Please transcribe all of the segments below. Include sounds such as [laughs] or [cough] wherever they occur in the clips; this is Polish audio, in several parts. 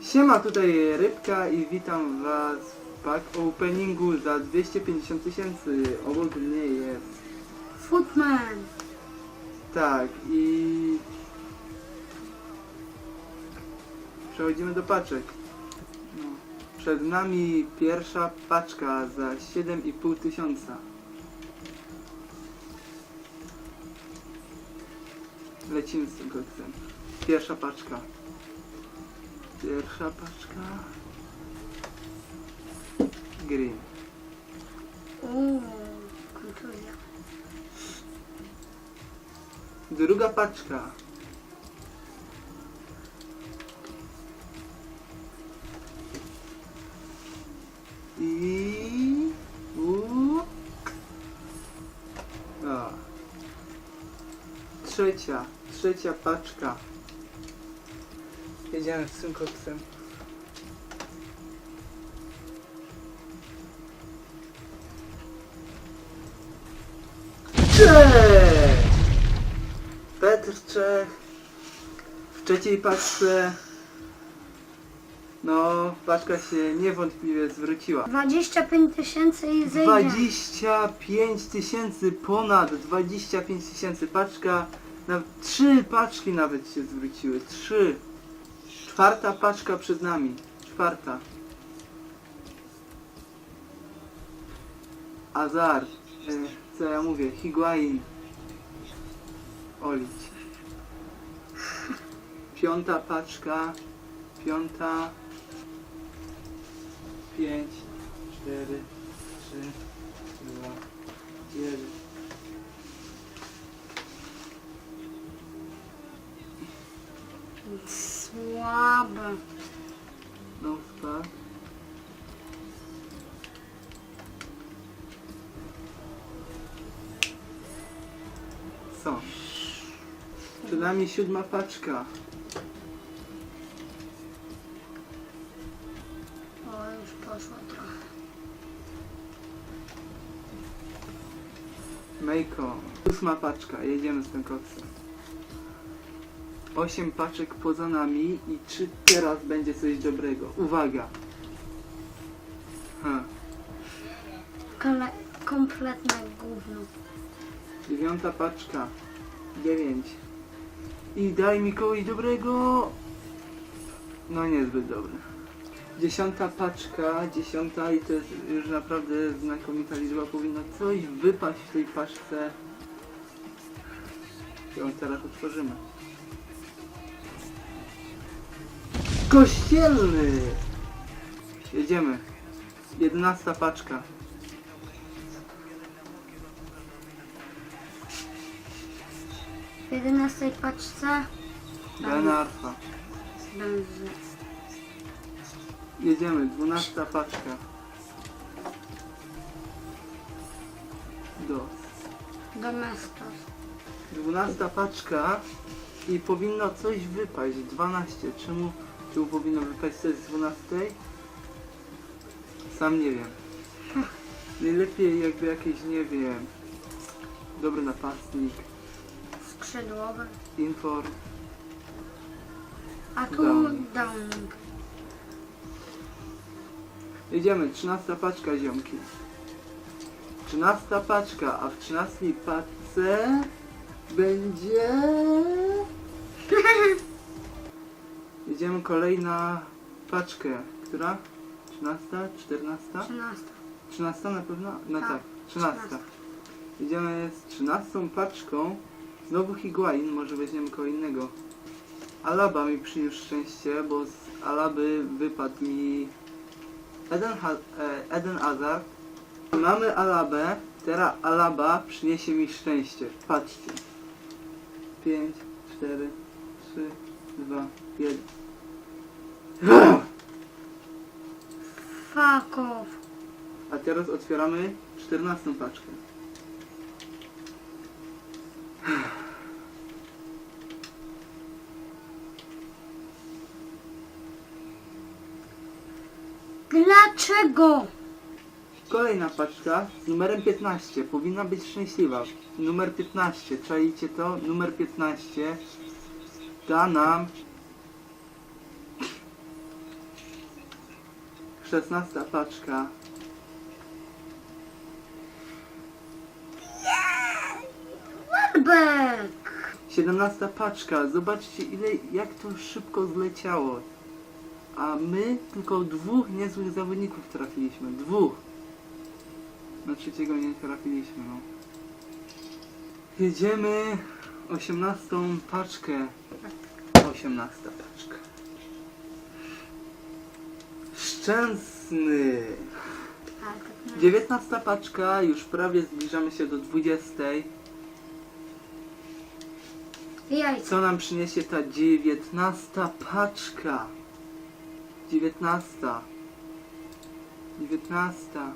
Siema, tutaj Rybka i witam was w pack openingu za 250 tysięcy. Obok mnie jest. Footman. Tak, i... Przechodzimy do paczek. No. Przed nami pierwsza paczka za 7,5 tysiąca. Lecimy z tym koksem. Pierwsza paczka. Pierwsza paczka. Green. Uuu, kontuzja. Druga paczka. I... U... A. Trzecia, trzecia paczka. Jedziemy z tym koksem. Cześć! Petr Czech. W trzeciej paczce. No, paczka się niewątpliwie zwróciła. 25 tysięcy i zejdzie. 25 tysięcy, ponad 25 tysięcy paczka. Na, trzy paczki nawet się zwróciły. Trzy. Czwarta paczka przed nami. Czwarta. Azar. E, co ja mówię? Higuain. Olić. Piąta paczka. Piąta. Pięć. Cztery. Co? Przed nami siódma paczka. O, już poszło trochę. Mejko. Ósma paczka. Jedziemy z tym koksem. Osiem paczek poza nami i czy teraz będzie coś dobrego? Uwaga. Ha. Kole kompletne gówno. Dziewiąta paczka. Dziewięć. I daj mi kogoś dobrego. No niezbyt dobre. Dziesiąta paczka, dziesiąta i to jest już naprawdę znakomita liczba. Powinno coś wypaść w tej paczce. Ją teraz otworzymy. Kościelny! Jedziemy. Jedenasta paczka. W 11 paczce Benarfa. benzy. Jedziemy, dwunasta paczka. Do. Domestos. Dwunasta paczka i powinno coś wypaść. 12. Czemu tu powinno wypaść coś z 12? Sam nie wiem. Najlepiej jakby jakieś, nie wiem, dobry napastnik, Skrzydłowe. inform. A tu Downing. downing. Jedziemy, 13 paczka ziomki. 13 paczka, a w 13 paczce będzie... [laughs] Jedziemy kolejna paczkę. Która? 13? 14? 13. 13 na pewno? No tak, Tak, 13. 13. Jedziemy z 13 paczką. Znowu Higuain, może weźmiemy kogo innego. Alaba mi przyniósł szczęście, bo z Alaby wypadł mi Eden, ha e, Eden Hazard. Mamy Alabę, teraz Alaba przyniesie mi szczęście. Patrzcie. 5, 4, 3, 2, 1. Fuck off. A teraz otwieramy 14 paczkę. Dlaczego? Kolejna paczka z numerem 15. Powinna być szczęśliwa. Numer 15. Czajcie to? Numer 15 da nam Szesnasta paczka. 17 paczka. Zobaczcie ile jak to szybko zleciało. A my tylko dwóch niezłych zawodników trafiliśmy. Dwóch. Na trzeciego nie trafiliśmy, no. Jedziemy 18 paczkę. 18 paczka. Szczęsny. A, tak nie. 19 paczka, już prawie zbliżamy się do 20. Co nam przyniesie ta dziewiętnasta paczka? Dziewiętnasta. Dziewiętnasta.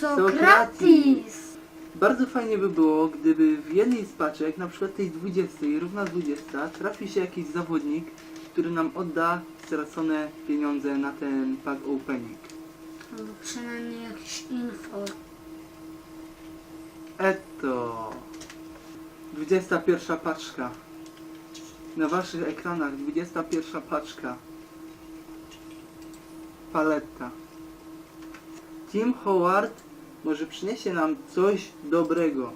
Sokratis! Bardzo fajnie by było, gdyby w jednej z paczek, na przykład tej 20, równa 20, trafi się jakiś zawodnik, który nam odda stracone pieniądze na ten pack opening. Albo przynajmniej jakieś info. Eto. 21 paczka. Na waszych ekranach 21 paczka. Paletta. Tim Howard może przyniesie nam coś dobrego.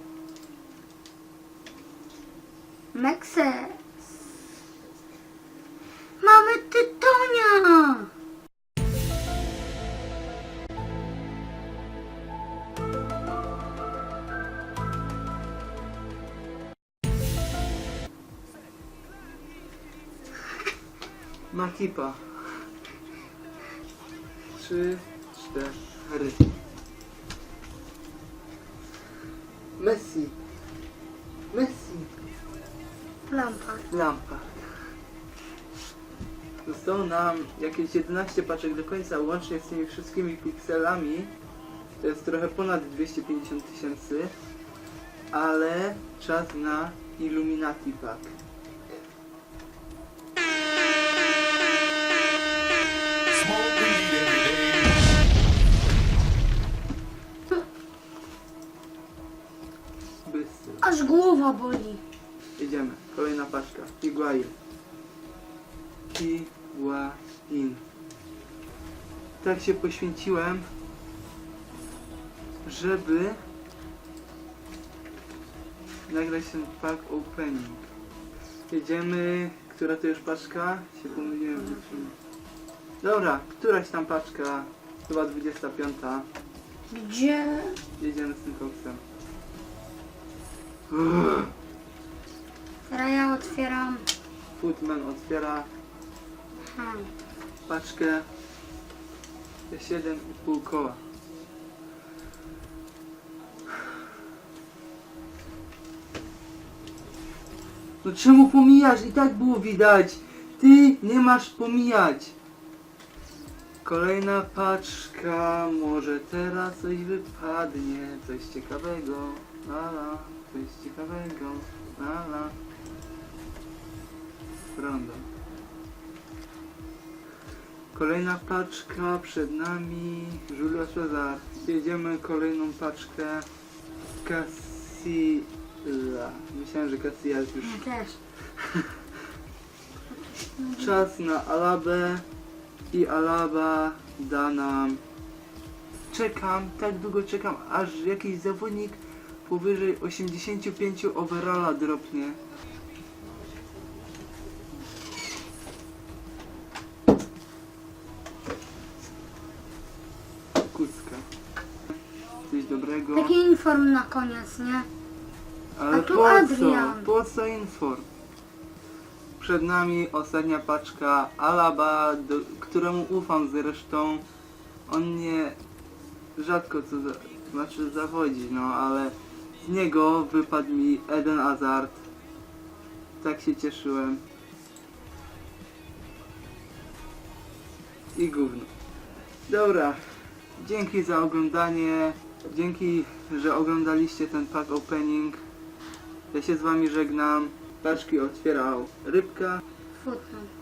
Mexes! Mamy tytonia! Makipa. Trzy, cztery. Messi. Messi. Lampard. Lampa. Zostało nam jakieś 11 paczek do końca, łącznie z tymi wszystkimi pikselami. To jest trochę ponad 250 tysięcy. Ale czas na Illuminati Pack. Głowa boli. Jedziemy. Kolejna paczka. Higuain. Higuain. Tak się poświęciłem, żeby nagrać ten pack opening. Jedziemy. Która to już paczka? Się pomyliłem. Dobra, któraś tam paczka. Chyba 25. Gdzie? Jedziemy z tym koksem. Teraz ja otwieram. Footman otwiera Hmm. paczkę 7,5 koła. No czemu pomijasz? I tak było widać. Ty nie masz pomijać. Kolejna paczka. Może teraz coś wypadnie. Coś ciekawego. Lala. Coś ciekawego. Lala. Rondo. Kolejna paczka przed nami. Julio Cezar. Jedziemy kolejną paczkę. Casilla. Myślałem, że Casilla jest już Ja też. [laughs] czas na Alabę. I Alaba da nam. Czekam, tak długo czekam, aż jakiś zawodnik powyżej 85 overalla dropnie. Kucka. Coś dobrego. Taki inform na koniec, nie? Ale A tu po co? Adrian. Po co inform? Przed nami ostatnia paczka Alaba, do, któremu ufam zresztą. On nie rzadko co za, znaczy zawodzi, no ale z niego wypadł mi Eden Hazard. Tak się cieszyłem. I gówno. Dobra, dzięki za oglądanie. Dzięki, że oglądaliście ten pack opening. Ja się z wami żegnam. Paczki otwierał Rybka. Footnote.